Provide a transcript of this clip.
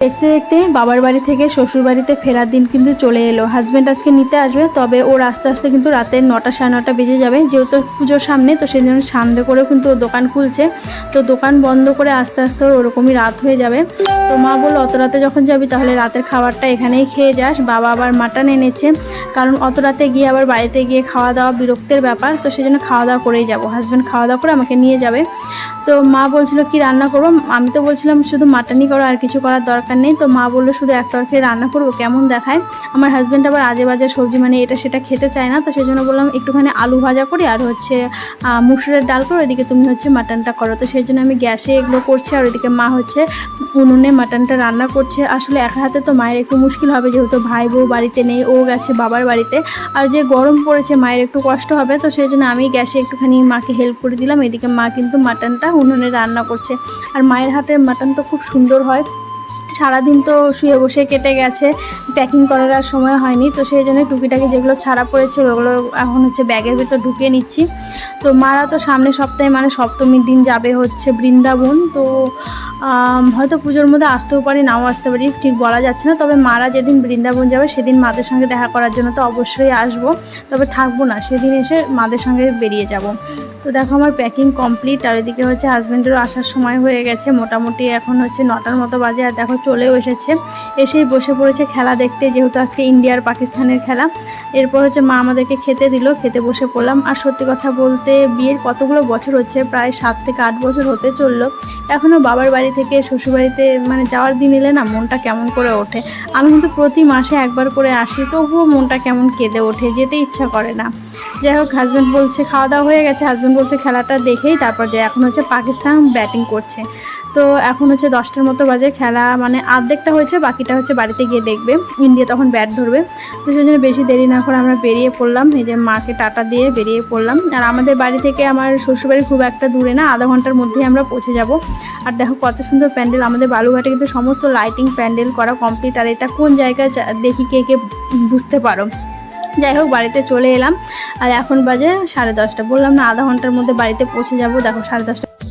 দেখতে দেখতে বাবার বাড়ি থেকে শ্বশুর বাড়িতে ফেরার দিন কিন্তু চলে এলো। হাজব্যান্ড আজকে নিতে আসবে, তবে ওর আস্তে আস্তে কিন্তু রাতে নটা সাড়ে নটা বেজে যাবে। যেহেতু পুজোর সামনে, তো সেই জন্য সামনে করেও কিন্তু ও দোকান খুলছে। তো দোকান বন্ধ করে আস্তে আস্তে ওর ওরকমই রাত হয়ে যাবে। তো মা বলল, অত রাতে যখন যাবি তাহলে রাতের খাবারটা এখানেই খেয়ে যাস। বাবা আবার মাটন এনেছে, কারণ অত রাতে গিয়ে আবার বাড়িতে গিয়ে খাওয়া দাওয়া বিরক্তের ব্যাপার। তো সেই জন্য খাওয়া দাওয়া করেই যাব। হাজব্যান্ড খাওয়া দাওয়া করে আমাকে নিয়ে যাবে। তো মা বলছিল, কি রান্না করব? আমি তো বলছিলাম, শুধু মাটনই করো, আর কিছু করার দরকার নেই। তো মা বলল, শুধু এক তরকারি রান্না করব, কেমন দেখায়? আমার হাজব্যান্ড আবার আজে বাজে সবজি মানে এটা সেটা খেতে চায় না, তো সেই জন্য বললাম, একটুখানি আলু ভাজা করি আর হচ্ছে মুসুরের ডাল করো ওইদিকে তুমি হচ্ছে মাটনটা করো। তো সেই জন্য আমি গ্যাসে এগুলো করছি আর ওইদিকে মা হচ্ছে উনুনে মাটনটা রান্না করছে। আসলে একা হাতে তো মায়ের একটু মুশকিল হবে, যেহেতু ভাই বউ বাড়িতে নেই, ও গেছে বাবার বাড়িতে। আর যে গরম পড়েছে, মায়ের একটু কষ্ট হবে, তো সেই জন্য আমি গ্যাসে একটুখানি মাকে হেল্প করে দিলাম। এদিকে মা কিন্তু মাটনটা উনুনে রান্না করছে। আর মায়ের হাতের মাটন তো খুব সুন্দর হয়। সারাদিন তো শুয়ে বসে কেটে গেছে প্যাকিং করার আর সময় হয়নি, তো সেই জন্য টুকিটাকি যেগুলো ছাড়া পড়েছিল ওগুলো এখন হচ্ছে ব্যাগের ভিতর ঢুকিয়ে নিচ্ছি। তো মারা তো সামনে সপ্তাহে মানে সপ্তমীর দিন যাবে হচ্ছে বৃন্দাবন, তো হয়তো পুজোর মধ্যে আসতেও পারি, নাও আসতে পারি, ঠিক বলা যাচ্ছে না। তবে মারা যেদিন বৃন্দাবন যাবে, সেদিন মাদের সঙ্গে দেখা করার জন্য তো অবশ্যই আসব। তবে থাকব না, সেদিন এসে মাদের সঙ্গে বেরিয়ে যাব। তো দেখো আমার প্যাকিং কমপ্লিট আর এদিকে হচ্ছে হাজব্যান্ডেরও আসার সময় হয়ে গেছে। মোটামুটি এখন হচ্ছে নটার মতো বাজে, আর দেখো চলেও এসেছে। এসেই বসে পড়েছে খেলা দেখতে, যেহেতু আজকে ইন্ডিয়ার পাকিস্তানের খেলা। এরপর হচ্ছে মা আমাদেরকে খেতে দিল, খেতে বসে পড়লাম। আর সত্যি কথা বলতে, বিয়ের কতগুলো বছর হচ্ছে, প্রায় সাত থেকে আট বছর হতে চলল। এখনও বাবার বাড়ি থেকে, শ্বশুরবাড়িতে মানে যাওয়ার দিন এলে না মনটা কেমন করে ওঠে। আমি কিন্তু প্রতি মাসে একবার করে আসি, তবুও মনটা কেমন কেঁদে ওঠে, যেতে ইচ্ছা করে না। যাই হোক হাজব্যান্ড বলছে, খাওয়া দাওয়া হয়ে গেছে। হাজব্যান্ড বলছে, খেলাটা দেখেই তারপর যায় এখন হচ্ছে পাকিস্তান ব্যাটিং করছে। তো এখন হচ্ছে দশটার মতো বাজে, খেলা মানে আর্ধেকটা হয়েছে, বাকিটা হচ্ছে বাড়িতে গিয়ে দেখবে। ইন্ডিয়া তখন ব্যাট ধরবে। তো সেই জন্য বেশি দেরি না করে আমরা বেরিয়ে পড়লাম। যে মাকে টাটা দিয়ে বেরিয়ে পড়লাম। আর আমাদের বাড়ি থেকে আমার শ্বশুরবাড়ি খুব একটা দূরে না, আধা ঘণ্টার মধ্যেই আমরা পৌঁছে যাব। আর দেখো কত সুন্দর প্যান্ডেল, আমাদের বালুঘাটে কিন্তু সমস্ত লাইটিং প্যান্ডেল করা কমপ্লিট আর এটা কোন জায়গায় দেখি কে কে বুঝতে পারো। যাই হোক, বাড়িতে চলে এলাম। আর এখন বাজে সাড়ে দশটা। বললাম না, আধা ঘণ্টার মধ্যে বাড়িতে পৌঁছে যাব। দেখো, সাড়ে দশটা।